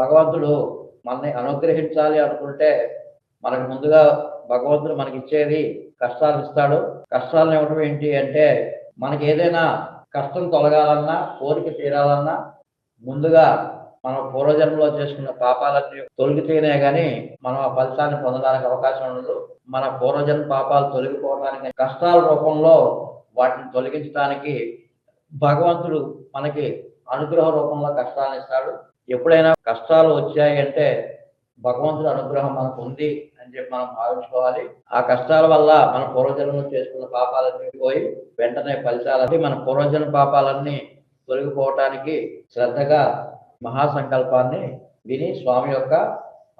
భగవంతుడు మనని అనుగ్రహించాలి అనుకుంటే మనకు ముందుగా భగవంతుడు మనకి ఇచ్చేది కష్టాలు ఇస్తాడు. కష్టాలను ఇవ్వడం ఏంటి అంటే మనకి ఏదైనా కష్టం తొలగాలన్నా కోరిక తీరాలన్నా ముందుగా మనం పూర్వజన్మలో చేసుకున్న పాపాలన్నీ తొలగితేనే కానీ మనం ఆ ఫలితాన్ని పొందడానికి అవకాశం ఉండదు. మన పూర్వజన్మ పాపాలు తొలగిపోవడానికి కష్టాల రూపంలో వాటిని తొలగించడానికి భగవంతుడు మనకి అనుగ్రహ రూపంలో కష్టాలను ఇస్తాడు. ఎప్పుడైనా కష్టాలు వచ్చాయి అంటే భగవంతుడి అనుగ్రహం మనకు ఉంది అని చెప్పి మనం భావించుకోవాలి. ఆ కష్టాల వల్ల మన పూర్వజన్మలో చేసుకున్న పాపాలన్నీ పోయి వెంటనే ఫలితాలని మన పూర్వజన్మ పాపాలన్నీ తొలగిపోవటానికి శ్రద్ధగా మహాసంకల్పాన్ని విని స్వామి యొక్క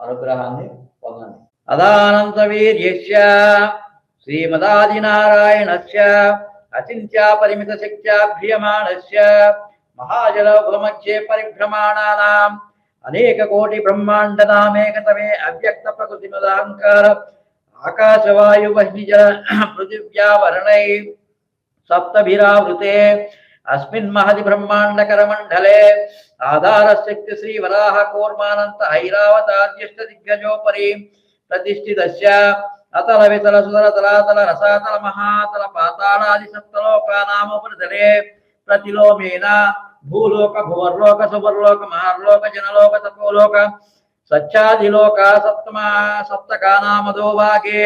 అనుగ్రహాన్ని పొందండి. అదానంత వీర్యస్య శ్రీమదాదినారాయణస్య అచింత్యా పరిమిత శక్త్యాభ్రియమాణస్య మహాజల కులమధ్యే పరిభ్రమాణానాం. అనేక కోటి బ్రహ్మాండ నామేకతమే అవ్యక్త ప్రకృతి మదాంకార ఆకాశవాయు వహ్నిజల పృథివ్యావరణై సప్తభిరావృతే. అస్మిన్ మహది బ్రహ్మాండకర మండలే. ఆధార శక్తి శ్రీ వరాహ కూర్మానంత ఐరావతాద్యష్ట దిగ్గజోపరి ప్రతిష్ఠితస్య. అతల వితల సుతల తలాతల రసాతల మహాతల పాతాళాది సప్తలోకానామోపరితలే ప్రతిలోమేన భూలోక భువర్లోక సువర్లోక మహర్లోక జనలోక తపోలోక సచ్చాదిలోక సప్తమా సప్తకానామదో వాగే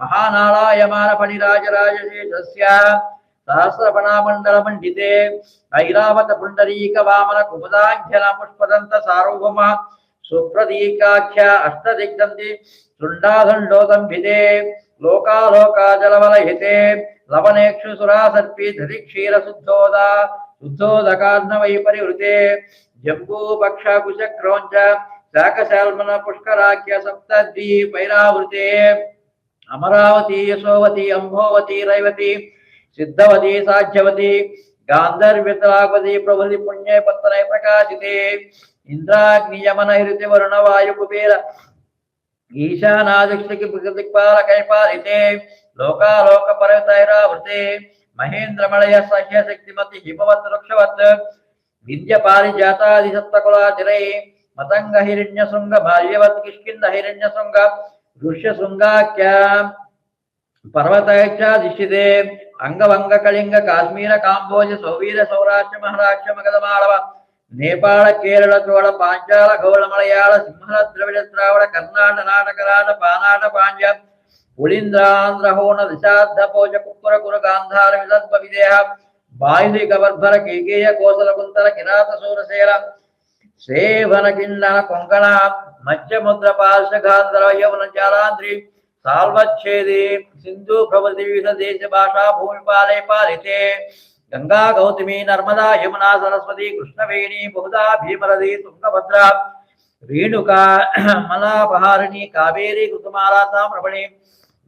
మహానాళాయమాన ఫణిరాజరాజశేషస్య సహస్రపణామండల మండితే ఐరావత పుండరీక వామన కుముదాంఖ్యన పుష్పదంత సార్వభౌమ సుప్రదీకాఖ్య అష్టదిగ్ధంతి శృండాదండోదంభితే లోకాలోకాజలవలహితే లవనేక్షు సురాసర్పి ధరి క్షీర శుద్ధోదా జంబూపక్షకుశక్రోంచ పరివృతే జంబూపక్షకుశ క్రౌంచ శాకశాల్మన పుష్కరాఖ్య సప్తద్వీపైరావృతే అమరావతి యశోవతి అంభోవతి రైవతి సిద్ధవతి సాధ్యవతి గాంధర్వితలాపతి ప్రభృతి పుణ్య పత్తనై ప్రకాశితే ఇంద్రాగ్నియమన హృతి వరుణ వాయు కుబేర ఈశానాదిక్షకి దిక్పాలకై పాలితే లోకాలోక పర్వతైరావృతే మహేంద్రమళయ సహ్య శక్తిమతి హిమవత్ వృక్షవత్ విద్య పారిజాతాది సప్తకులాచిరై మతంగ హిరణ్య శృంగ బాల్యవత్ కిష్కింద హిరణ్య శృంగ ఋష్య శృంగాఖ్య పర్వతైచ్ఛాదిశితే అంగవంగ కళింగ కాశ్మీర కాంబోజ సౌవీర సౌరాష్ట్ర మహారాష్ట్ర మగధ మాళవ నేపాళ కేరళ చోళ పాంచాల గౌళ మలయాళ సింహళ ద్రవిడ శ్రావణ కర్ణాట నాటక రాట పానాట పాండ్య పుళీంద్రాంధ్ర హోణ దిశార్థ పోజ కుక్కుర కుర గాంధార విదద్భ విదేహ బాయుధి గవర్భర కేకేయ కోసల కుంతల కిరాత సూరసేన సేవన కిండన కొంకణ మధ్యముద్ర పార్శ్వగాంధర యవన జాలాంధ్రి సాల్వచ్ఛేది సింధు ప్రవృతి వివిధ దేశ భాషా భూమిపాలే పాలితే గంగా గౌతమి నర్మదా యమునా సరస్వతి కృష్ణవేణి బహుదా భీమరది తుంగభద్ర రేణుకా మలాపహారిణి కావేరి కుసుమాలా తామ్రమణి విశోకా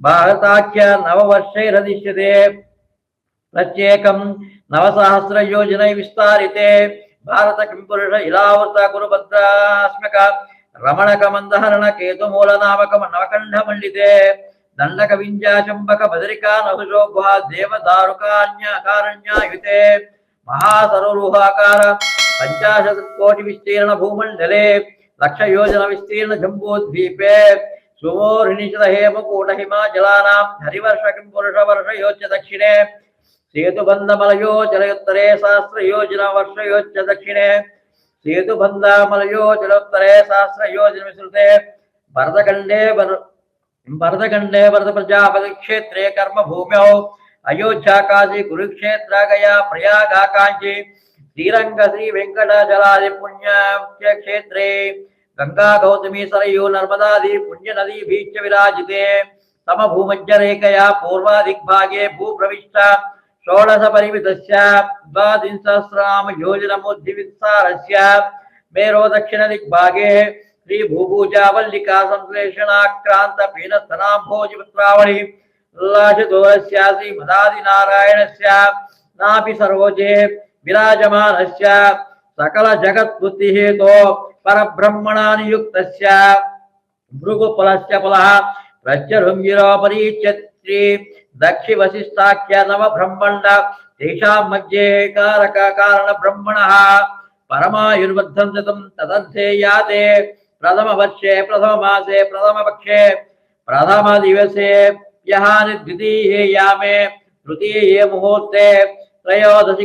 భారతాఖ్య నవవర్షైరదిశ్యతే ప్రత్యేకం నవసహస్ర యోజనై విస్తారితే భారత కిం పురుష ఇలావృత కురుభద్రాస్మక రమణక మందహరణ కేతుమూల నామక నవకంఠ మండితే దండక వింజాచంబక బదరికా నహుశోభా దేవదారుకాన్యకారణ్యాయుతే మహాసరోరుహాకార పంచాశత్ కోటి విస్తీర్ణ భూమండలే లక్ష యోజన విస్తీర్ణ జంబూద్వీపే सुमोर्निचितहेम कूटहिमाचलानां हरिवर्षकं पुरुषवर्षयोच्च दक्षिणे सेतुबन्धमलयोजलोत्तरे सहस्रयोजनवर्षयोच्च दक्षिणे काशी कुरुक्षेत्र गया प्रयाग आकांक्षी श्रीरंग श्री वेंकट जलादि पुण्य क्षेत्रे गंगा गौतमी सरयू नर्मदादि पुण्य नदी बीच विराजिते सम भूमज्जरेखया पूर्वादिग्भागे भूप्रविष्ट षोडश परिमितस्य द्वादिंसहस्रनाम योजनमुद्धिविस्तारस्य मेरो दक्षिण दिग्भागे श्री भूभूजा वल्लिका संश्लेषणाक्रांत पीनस्तनाम्भोजपत्रावळि लाशदोरस्य श्री मदादिनारायणस्य नापि सर्वोजे विराजमानस्य सकल जगत्पुत्तिहेतो परब्रह्मणानुयुक्त भृगुपलस्य फलः प्रचरुङ्गिरोपरीचत्रे दक्षिवसिष्ठाख्य नवब्रह्मण्ड, तेषां मध्ये याते। प्रथमवर्षे, प्रथममासे, प्रथमपक्षे, प्रथमदिवसे द्वितीये यामे, तृतीये मुहूर्ते, त्रयोदशि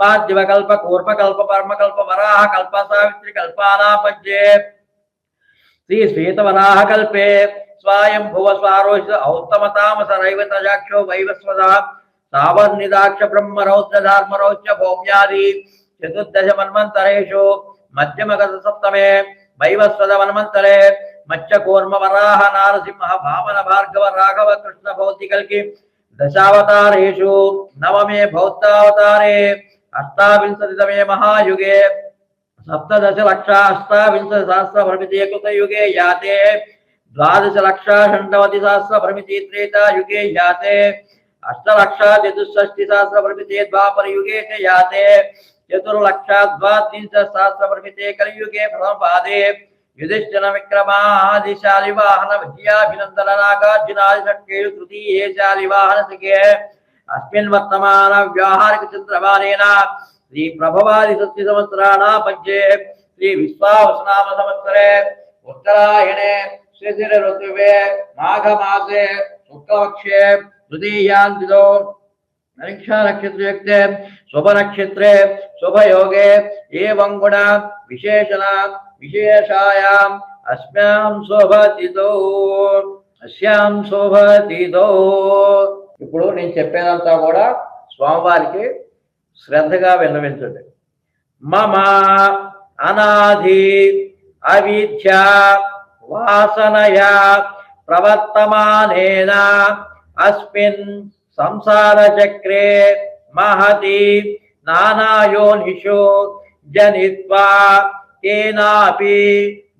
पाद्यवकल्प कूर्पकल्प परमकल्प वराह कल्प सावित्री कल्पालापज्ये श्री कल्पे स्वायं भुव स्वारोहित तजाक्षो वैवस्वदा। भौम्यादि। चतुर्दश मन्वन्तरेषु सप्तमे वैवस्वद मन्वन्तरे वराह नारसिंह भावन भार्गव राघव कृष्ण भौतिकल्कि दशावतारेषु नवमे भौतावतारे अष्टाविंशतितमे महायुगे सप्तदशलक्षा अष्टाविंशतिसहस्रभ्रमितीकृतयुगे याते द्वादशलक्षा षण्णवतिसहस्रभ्रमिती त्रेतायुगे याते अष्टलक्षा चतुष्षष्टिसहस्रभ्रमिते द्वापरयुगे च याते चतुर्लक्षा द्वात्रिंशत्सहस्रभ्रमिते कलियुगे प्रथमपादे युधिष्ठिर विक्रमादिशालिवाहन विद्याभिनन्दननागार्जुनादिषट्केयु तृतीये शालिवाहन सखे అస్మిన్ వర్తమాన వ్యాహారిక చంద్రమానేన శ్రీ ప్రభవాది సత్య సంవత్సరాణ పంచే శ్రీ విశ్వావసనామ సంవత్సరే ఉత్తరాయణే శిశిర ఋతువే మాఘమాసే శుక్లపక్షే తృతీయాంతితో నరీక్షా నక్షత్రయుక్తే శుభనక్షత్రే శుభయోగే ఏవం గుణ విశేషణ విశేషాయాం అస్మ్యాం శోభతితో అస్యాం శోభతితో ఇప్పుడు నేను చెప్పేదంతా కూడా స్వామివారికి శ్రద్ధగా విన్నవించండి. మమ అనాధి అవిద్య వాసనయా ప్రవర్తమానేన అస్మిన్ సంసార చక్రే మహతి నానాయోనిషు జనిత్వా కేనాపి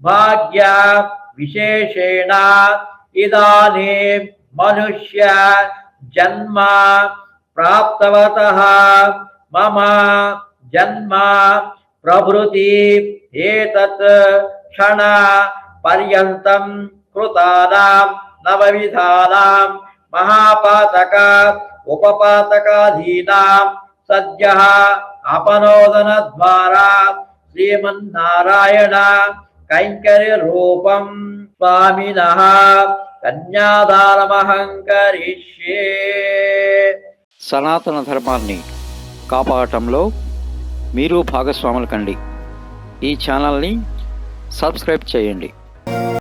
భాగ్య విశేషేణ ఇదానీ మనుష్య जन्म प्राप्तवतः। मम जन्म प्रभृति क्षण पर्यत कृतानां नवविधानां महापातक उपपातकाधीना सद्य अपनोदन द्वारा श्रीमारायण कैङ्कर्यरूपं स्वामीन। కన్యాదానమహంకరిష్యే. సనాతన ధర్మాన్ని కాపాడటంలో మీరు భాగస్వాములు కండి. ఈ ఛానల్ని సబ్స్క్రైబ్ చేయండి.